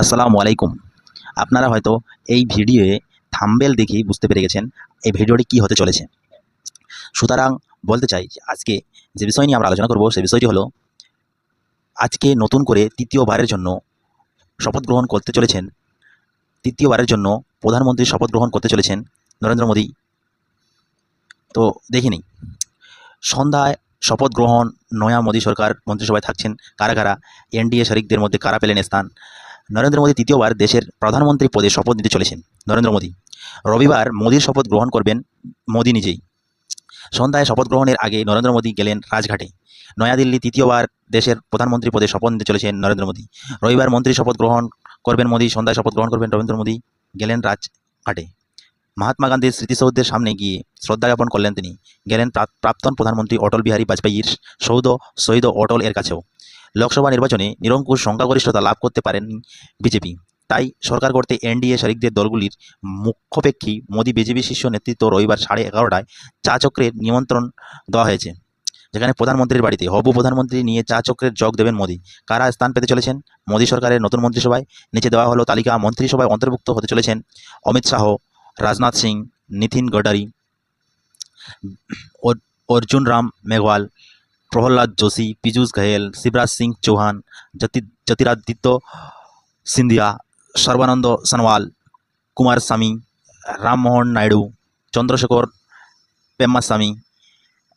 আসসালামু আলাইকুম। আপনারা হয়তো এই ভিডিওয়ে থাম্বেল দেখেই বুঝতে পেরে গেছেন এই ভিডিওটি কী হতে চলেছে। সুতরাং বলতে চাই যে আজকে যে বিষয় নিয়ে আমরা আলোচনা করব সেই বিষয়টি হলো, আজকে নতুন করে তৃতীয়বারের জন্য শপথ গ্রহণ করতে চলেছেন, তৃতীয়বারের জন্য প্রধানমন্ত্রী শপথ গ্রহণ করতে চলেছেন নরেন্দ্র মোদী। তো দেখিনি সন্ধ্যায় শপথ গ্রহণ নয়া মোদী সরকার মন্ত্রিসভায় থাকছেন কারা কারা, এনডিএ শরিকদের মধ্যে কারা পেলেন স্থান নরেন্দ্র মোদী তৃতীয়বার দেশের প্রধানমন্ত্রী পদে শপথ নিতে চলেছেন নরেন্দ্র মোদী। রবিবার মোদীর শপথ গ্রহণ করবেন মোদী নিজেই। সন্ধ্যায় শপথ গ্রহণের আগে নরেন্দ্র মোদী গেলেন রাজঘাটে। নয়াদিল্লি তৃতীয়বার দেশের প্রধানমন্ত্রী পদে শপথ নিতে চলেছেন নরেন্দ্র মোদী। রবিবার মন্ত্রী শপথ গ্রহণ করবেন মোদী, সন্ধ্যায় শপথ গ্রহণ করবেন নরেন্দ্র মোদী, গেলেন রাজঘাটে। মহাত্মা গান্ধীর স্মৃতিসৌধের সামনে গিয়ে শ্রদ্ধা জ্ঞাপন করলেন তিনি। গেলেন প্রাক্তন প্রধানমন্ত্রী অটল বিহারী বাজপেয়ীর সৌধ শহীদ অটল এর কাছেও। লোকসভা নির্বাচনে নিরঙ্কুশ সংখ্যাগরিষ্ঠতা লাভ করতে পারেনি বিজেপি। তাই সরকার করতে এনডিএ শরিকদের দলগুলির মুখ্যপেক্ষী মোদী বিজেপি শীর্ষ নেতৃত্ব রবিবার সাড়ে এগারোটায় চা চক্রের নিমন্ত্রণ দেওয়া হয়েছে, যেখানে প্রধানমন্ত্রীর বাড়িতে হবু প্রধানমন্ত্রী নিয়ে চা চক্রের যোগ দেবেন মোদী। কারা স্থান পেতে চলেছেন? মোদী সরকারের নতুন মন্ত্রিসভায় নিচে দেওয়া হলো তালিকা। মন্ত্রিসভায় অন্তর্ভুক্ত হতে চলেছেন অমিত শাহ, রাজনাথ সিং, নীতিন গডারি, অর্জুন রাম মেঘওয়াল প্রহ্লাদ যোশী, পীযূষ গোয়েল শিবরাজ সিং চৌহান, জ্যোতি, জ্যোতিরাদিত্য সিন্ধিয়া, সর্বানন্দ সনোয়াল, কুমার স্বামী, রামমোহন নাইডু, চন্দ্রশেখর পেম্মাস্বামী,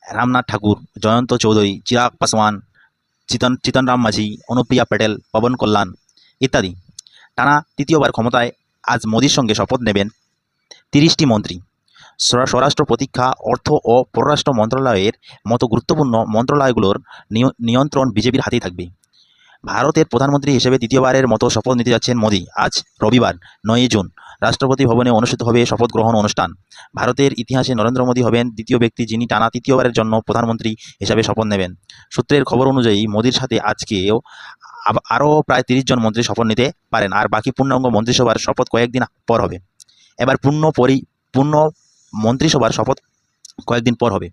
রামনাথ ঠাকুর, জয়ন্ত চৌধুরী, চিরাগ পাসওয়ান চিতন, চিতনরাম মাঝি, অনুপ্রিয়া প্যাটেল, পবন কল্যাণ ইত্যাদি। টানা তৃতীয়বার ক্ষমতায় আজ মোদীর সঙ্গে শপথ নেবেন তিরিশটি মন্ত্রী। স্বরাষ্ট্র প্রতীক্ষা, অর্থ ও পররাষ্ট্র মন্ত্রণালয়ের মতো গুরুত্বপূর্ণ মন্ত্রণালয়গুলোর নিয়- নিয়ন্ত্রণ বিজেপির হাতেই থাকবে। ভারতের প্রধানমন্ত্রী হিসেবে তৃতীয়বারের মতো শপথ নিতে যাচ্ছেন মোদী। আজ রবিবার, নয়ই জুন, রাষ্ট্রপতি ভবনে অনুষ্ঠিত হবে শপথ গ্রহণ অনুষ্ঠান। ভারতের ইতিহাসে নরেন্দ্র মোদী হবেন দ্বিতীয় ব্যক্তি যিনি টানা তৃতীয়বারের জন্য প্রধানমন্ত্রী হিসাবে শপথ নেবেন। সূত্রের খবর অনুযায়ী মোদীর সাথে আজকেও আরও প্রায় তিরিশ জন মন্ত্রী শপথ নিতে পারেন, আর বাকি পূর্ণাঙ্গ মন্ত্রিসভার শপথ কয়েকদিন পর হবে। এবার পূর্ণ পরি, পূর্ণ মন্ত্রিসভার শপথ কয়েকদিন পর হবে।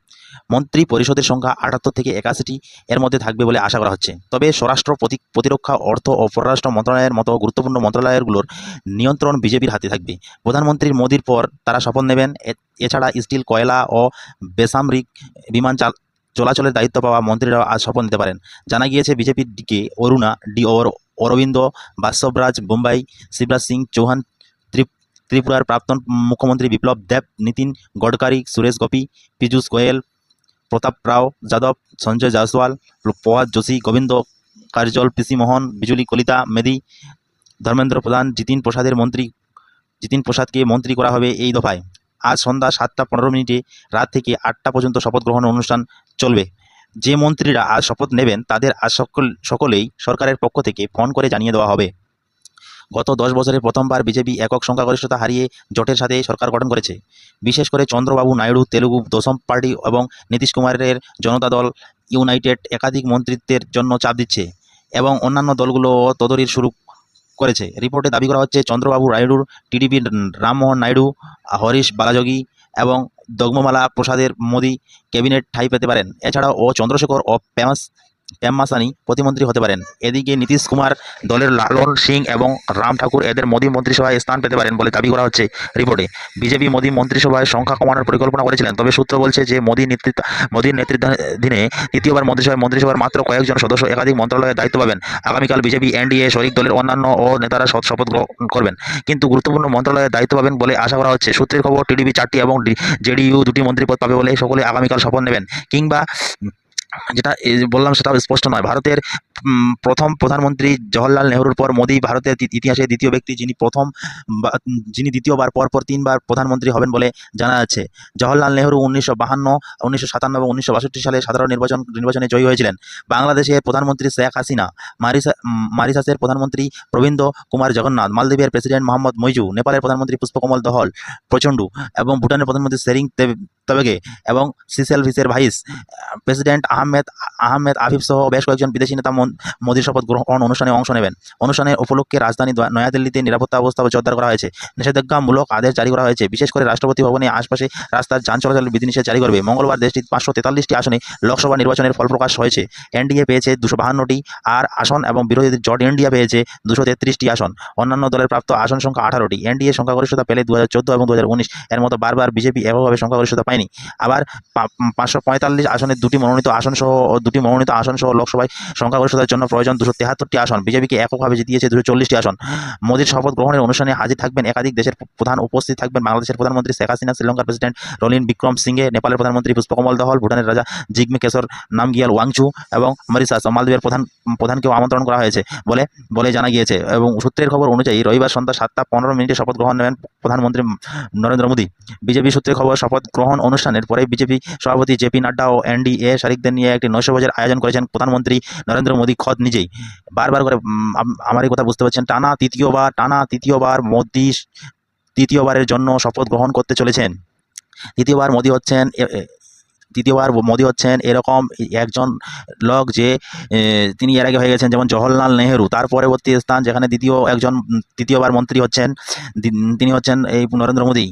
মন্ত্রী পরিষদের সংখ্যা আটাত্তর থেকে একাশিটি, এর মধ্যে থাকবে বলে আশা করা হচ্ছে। তবে স্বরাষ্ট্র প্রতি প্রতিরক্ষা, অর্থ ও পররাষ্ট্র মন্ত্রণালয়ের মতো গুরুত্বপূর্ণ মন্ত্রণালয়গুলোর নিয়ন্ত্রণ বিজেপির হাতে থাকবে। প্রধানমন্ত্রীর মোদির পর তারা শপথ নেবেন। এছাড়া স্টিল, কয়লা ও বেসামরিক বিমান চাল চলাচলের দায়িত্ব পাওয়া মন্ত্রীরাও আজ শপথ নিতে পারেন। জানা গিয়েছে, বিজেপির দিকে অরুণা, ডি অরবিন্দ বাসবরাজ, বোম্বাই, শিবরাজ সিং চৌহান ত্রিপুরার প্রাক্তন মুখ্যমন্ত্রী বিপ্লব দেব, নীতিন গডকারি, সুরেশ গোপী, পীযূষ গোয়েল, প্রতাপ রাও, যাদব, সঞ্জয় জয়সওয়াল, প্রভাত যোশী, গোবিন্দ, কারজল, পিসি মোহন, বিজুলি, কলিতা মেদি ধর্মেন্দ্র প্রধান, জিতিন প্রসাদের মন্ত্রী, জিতিন প্রসাদকে মন্ত্রী করা হবে এই দফায়। আজ সন্ধ্যা সাতটা পনেরো মিনিটে রাত থেকে আটটা পর্যন্ত শপথ গ্রহণ অনুষ্ঠান চলবে। যে মন্ত্রীরা আজ শপথ নেবেন, তাদের আজ সকল, সকলেই সরকারের পক্ষ থেকে ফোন করে জানিয়ে দেওয়া হবে। গত দশ বছরে প্রথমবার বিজেপি একক সংখ্যাগরিষ্ঠতা হারিয়ে জোটের সাথে সরকার গঠন করেছে। বিশেষ করে চন্দ্রবাবু নাইডু, তেলুগু দশম পার্টি এবং নীতিশ কুমারের জনতা দল ইউনাইটেড একাধিক মন্ত্রিত্বের জন্য চাপ দিচ্ছে এবং অন্যান্য দলগুলো তদরির শুরু করেছে। রিপোর্টে দাবি করা হচ্ছে, চন্দ্রবাবু নাইডুর টিডিপির রামমোহন নাইডু, হরিশ বালাযোগী এবং দগ্মমালা প্রসাদের মোদী ক্যাবিনেট ঠাঁই পেতে পারেন। এছাড়াও ও চন্দ্রশেখর ও প্যামাস প্যাম্মাসানি প্রতিমন্ত্রী হতে পারেন। এদিকে নীতিশ কুমার দলের লালন সিং এবং রাম ঠাকুর এদের মোদী মন্ত্রিসভায় স্থান পেতে পারেন বলে দাবি করা হচ্ছে রিপোর্টে। বিজেপি মোদী মন্ত্রিসভায় সংখ্যা কমানোর পরিকল্পনা করেছিলেন, তবে সূত্র বলছে যে মোদী নেতৃত্ব মোদীর নেতৃত্বাধীনে তৃতীয়বার মন্ত্রিসভায়, মন্ত্রিসভার মাত্র কয়েকজন সদস্য একাধিক মন্ত্রণালয়ের দায়িত্ব পাবেন। আগামীকাল বিজেপি, এনডিএ, শরিক দলের অন্যান্য ও নেতারা শপথ শপথ গ্রহণ করবেন। কিন্তু গুরুত্বপূর্ণ মন্ত্রণালয়ের দায়িত্ব পাবেন বলে আশা করা হচ্ছে। সূত্রের খবর, টিডিপি চারটি এবং জেডিইউ দুটি মন্ত্রী পদ পাবে বলে সকলে আগামীকাল শপথ নেবেন। কিংবা যেটা বললাম সেটাও স্পষ্ট নয়। ভারতের প্রথম প্রধানমন্ত্রী জওহরলাল নেহরুর পর মোদী ভারতের ইতিহাসে দ্বিতীয় ব্যক্তি যিনি প্রথম যিনি দ্বিতীয়বার পর পর তিনবার প্রধানমন্ত্রী হবেন বলে জানা যাচ্ছে। জওহরলাল নেহরু উনিশশো বাহান্ন, উনিশশো সাতান্ন এবং উনিশশো বাষট্টি সালে সাধারণ নির্বাচন, নির্বাচনে জয়ী হয়েছিলেন। বাংলাদেশের প্রধানমন্ত্রী শেখ হাসিনা, মারিসা মারিসাসের প্রধানমন্ত্রী প্রবীন্দ কুমার জগন্নাথ, মালদ্বীপের প্রেসিডেন্ট মোহাম্মদ মইজু, নেপালের প্রধানমন্ত্রী পুষ্পকমল দহল প্রচণ্ডু এবং ভুটানের প্রধানমন্ত্রী সেরিং তেব তবেগে এবং সিসেলভিসের ভাইস প্রেসিডেন্ট আহমেদ আহমেদ আফিফ সহ বেশ কয়েকজন বিদেশি নেতা মোদির শপথ গ্রহণ অনুষ্ঠানে অংশ নেবেন। অনুষ্ঠানে উপলক্ষে রাজধানী নয়াদিল্লিতে নিরাপত্তা অবস্থা জোরদার করা হয়েছে। নিষেধাজ্ঞামূলক আদেশ জারি করা হয়েছে। বিশেষ করে রাষ্ট্রপতি ভবনে আশপাশে রাস্তার যান চলাচল বিধিনিষেধ জারি করবে। মঙ্গলবার দেশটির পাঁচশো তেতাল্লিশটি আসনে লোকসভা নির্বাচনের ফল প্রকাশ হয়েছে। এনডিএ পেয়েছে দুশো বাহান্নটি আর আসন এবং বিরোধী জট ইন্ডিয়া পেয়েছে দুশো তেত্রিশটি আসন। অন্যান্য দলের প্রাপ্ত আসন সংখ্যা আঠারোটি। এনডিএ সংখ্যাগরিষ্ঠতা পেলে দু হাজার চোদ্দ এবং দু হাজার উনিশ। এর মতো বারবার বিজেপি এককভাবে সংখ্যাগরিষ্ঠতা পায়নি আবার পাঁচশো পঁয়তাল্লিশ আসনের দুটি মনোনীত আসন সহ, দুটি মনোনীত আসন সহ লোকসভায় সংখ্যাগরিষ্ঠতার জন্য প্রয়োজন দুশো তেহাত্তরটি আসন। বিজেপিকে এককভাবে জিতিয়েছে দুশো চল্লিশটি আসন। মোদীর শপথ গ্রহণের অনুষ্ঠানে হাজির থাকবেন একাধিক দেশের প্রধান উপস্থিত থাকবেন বাংলাদেশের প্রধানমন্ত্রী শেখ হাসিনা, শ্রীলঙ্কার প্রেসিডেন্ট রলিন বিক্রম সিংহে নেপালের প্রধানমন্ত্রী পুষ্পকমল দহল, ভুটানের রাজা জিগমে কেশর নামগিয়াল ওয়াংচু এবং মরিশাস ও মালদ্বীপের প্রধান প্রধানকেও আমন্ত্রণ করা হয়েছে। বলে বলে জানা গিয়েছে এবং সূত্রের খবর অনুযায়ী রবিবার সন্ধ্যা সাতটা পনেরো মিনিটে শপথ গ্রহণ নেবেন প্রধানমন্ত্রী নরেন্দ্র মোদী। বিজেপি সূত্রের খবর, শপথ গ্রহণ অনুষ্ঠানের পরে বিজেপি সভাপতি জেপি নাড্ডা ও এনডিএ শারিকদের নিয়ে একটি নৈশভোজের আয়োজন করেছেন প্রধানমন্ত্রী নরেন্দ্র মোদী খদ নিজেই। বারবার করে আমার এই কথা বুঝতে পারছেন, টানা তৃতীয়বার টানা তৃতীয়বার মোদী তৃতীয়বারের জন্য শপথ গ্রহণ করতে চলেছেন। তৃতীয়বার মোদী হচ্ছেন তৃতীয়বার মোদী হচ্ছেন এরকম একজন লোক যে তিনি এর আগে হয়ে গেছেন যেমন জওহরলাল নেহেরু। তার পরবর্তী স্থান যেখানে দ্বিতীয় একজন তৃতীয়বার মন্ত্রী হচ্ছেন, তিনি হচ্ছেন এই নরেন্দ্র মোদী।